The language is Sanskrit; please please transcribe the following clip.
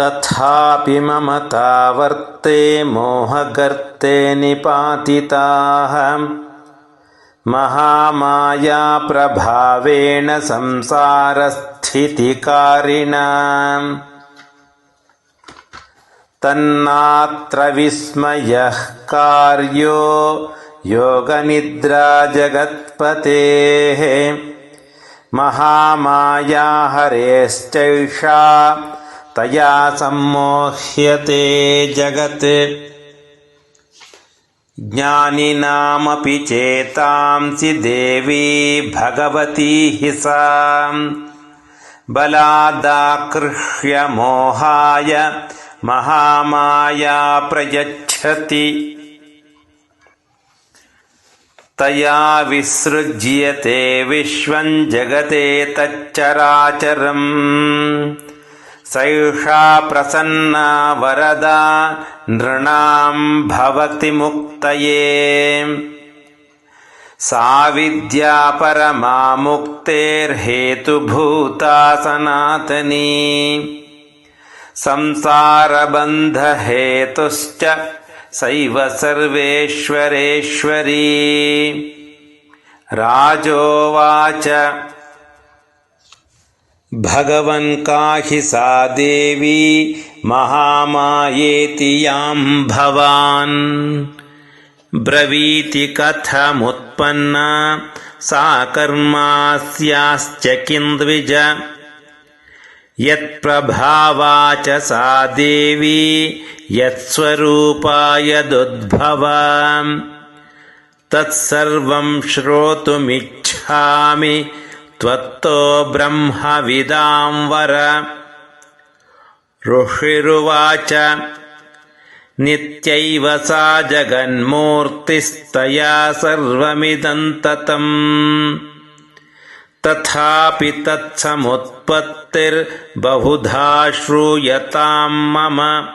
तथापि ममतावर्ते मोहगर्ते निपातिताः। महामायाप्रभावेण संसारस्थितिकारिणा। तन्नात्र विस्मयः कार्यो योगनिद्रा जगत्पतेः। महामाया हरेश्चैषा तया सम्मोह्यते जगत्। ज्ञानिनामपि चेतांसि देवी भगवती हि सा। बलादाकृह्य मोहाय महामाया प्रयच्छति। तया विसृज्यते विश्वं जगते तच्चराचरम् सैषा प्रसन्ना वरदा नृणां भवति मुक्तये। सा विद्या परमा मुक्तेर्हेतुभूता सनातनी संसारबन्धहेतुश्च सैव सर्वेश्वरेश्वरी। राजोवाच भगवन् काहि सा देवी महामायेति यां भवान्। ब्रवीति कथमुत्पन्ना सा कर्मास्याश्च किन्द्विज। यत्प्रभावा च सा देवी यत्स्वरूपा यदुद्भवा तत्सर्वं श्रोतुमिच्छामि त्वत्तो ब्रह्मविदां वर। ऋषिरुवाच नित्यैव सा जगन्मूर्तिस्तया सर्वमिदं ततम्। तथापि तत्समुत्पत्तिर्बहुधा श्रूयतां मम